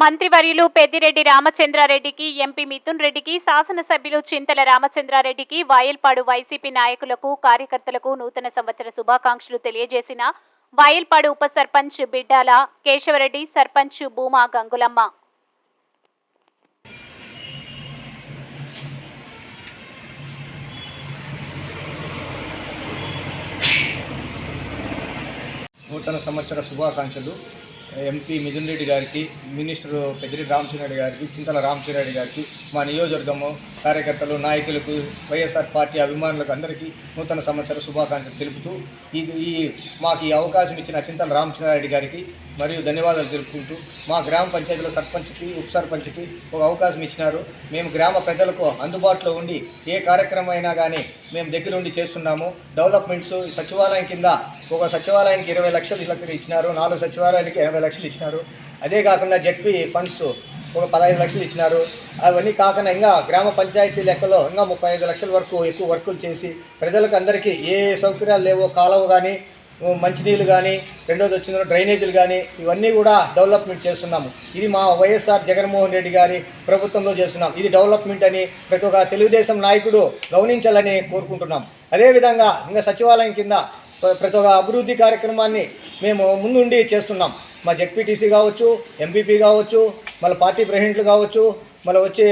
మంత్రివర్యులు పెద్దిరెడ్డి రామచంద్రారెడ్డికి ఎంపీ మిథున్ రెడ్డికి శాసనసభ్యులు చింతల రామచంద్రారెడ్డికి వాయల్పాడు వైసీపీ నాయకులకు కార్యకర్తలకు నూతన సంవత్సర శుభాకాంక్షలు తెలియజేసిన వాయల్పాడు ఉప సర్పంచ్ బిడ్డాల కేశవరెడ్డి సర్పంచ్ భూమా గంగులమ్మ. నూతన సంవత్సర శుభాకాంక్షలు. ఎంపీ మిథున్ రెడ్డి గారికి మినిస్టర్ పెద్దిరెడ్డి రామచంద్రరెడ్డి గారికి చింతల రామచంద్రరెడ్డి గారికి మా నియోజకవర్గము కార్యకర్తలు నాయకులకు వైఎస్ఆర్ పార్టీ అభిమానులకు అందరికీ నూతన సంవత్సర శుభాకాంక్షలు తెలుపుతూ ఈ ఈ మాకు ఈ అవకాశం ఇచ్చిన చింతల రామచంద్రారెడ్డి గారికి మరియు ధన్యవాదాలు తెలుపుకుంటూ మా గ్రామ పంచాయతీలో సర్పంచ్కి ఉప సర్పంచ్కి ఒక అవకాశం ఇచ్చినారు. మేము గ్రామ ప్రజలకు అందుబాటులో ఉండి ఏ కార్యక్రమం అయినా కానీ మేము దగ్గరుండి చేస్తున్నాము. డెవలప్మెంట్స్ సచివాలయం కింద ఒక సచివాలయానికి ఇరవై లక్షలు ఇళ్ళకి ఇచ్చినారు నాలుగు సచివాలయానికి ఎనభై లక్షలు ఇచ్చినారు. అదే కాకుండా జెడ్పీ ఫండ్స్ ఒక పదహైదు లక్షలు ఇచ్చినారు. అవన్నీ కాకుండా ఇంకా గ్రామ పంచాయతీ లెక్కలో ఇంకా ముప్పై ఐదు లక్షల వరకు ఎక్కువ వర్కులు చేసి ప్రజలకు అందరికీ ఏ సౌకర్యాలు లేవో కాలువ కానీ మంచినీళ్ళు కానీ రెండోది వచ్చిన డ్రైనేజీలు కానీ ఇవన్నీ కూడా డెవలప్మెంట్ చేస్తున్నాము. ఇది మా వైఎస్ఆర్ జగన్మోహన్ రెడ్డి గారి ప్రభుత్వంలో చేస్తున్నాం. ఇది డెవలప్మెంట్ అని ప్రతి ఒక్క తెలుగుదేశం నాయకుడు గమనించాలని కోరుకుంటున్నాం. అదేవిధంగా ఇంకా సచివాలయం కింద ప్ర- ప్రతి ఒక్క అభివృద్ధి కార్యక్రమాన్ని మేము ముందుండి చేస్తున్నాం. మా జెడ్పీటీసీ కావచ్చు ఎంపీపీ కావచ్చు మళ్ళీ పార్టీ ప్రెసిడెంట్లు కావచ్చు మళ్ళీ వచ్చే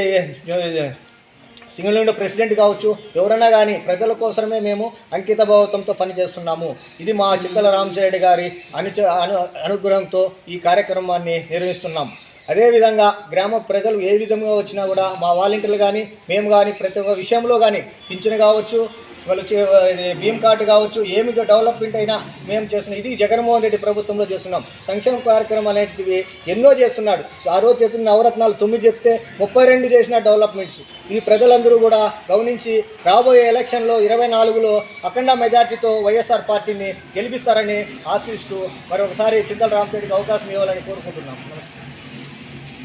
సింగిల్ విండో ప్రెసిడెంట్ కావచ్చు ఎవరైనా కానీ ప్రజల కోసమే మేము అంకిత భావంతో పనిచేస్తున్నాము. ఇది మా చిత్తల రామచరెడ్డి గారి అనుచ అను అనుగ్రహంతో ఈ కార్యక్రమాన్ని నిర్వహిస్తున్నాం. అదేవిధంగా గ్రామ ప్రజలు ఏ విధంగా వచ్చినా కూడా మా వాలంటీర్లు కానీ మేము కానీ ప్రతి ఒక్క విషయంలో కానీ పింఛను కావచ్చు వాళ్ళు ఇది భీమ్ కార్డు కావచ్చు ఏమి డెవలప్మెంట్ అయినా మేము చేస్తున్నాం. ఇది జగన్మోహన్ రెడ్డి ప్రభుత్వంలో చేస్తున్నాం. సంక్షేమ కార్యక్రమాలు అనేటివి ఎన్నో చేస్తున్నాడు. ఆ రోజు చెప్పిన నవరత్నాలు తొమ్మిది చెప్తే ముప్పై రెండు చేసిన డెవలప్మెంట్స్. ఈ ప్రజలందరూ కూడా గమనించి రాబోయే ఎలక్షన్లో ఇరవై నాలుగులో అఖండ మెజార్టీతో వైఎస్ఆర్ పార్టీని గెలిపిస్తారని ఆశిస్తూ మరొకసారి చింతల రామరెడ్డికి అవకాశం ఇవ్వాలని కోరుకుంటున్నాం. నమస్తే.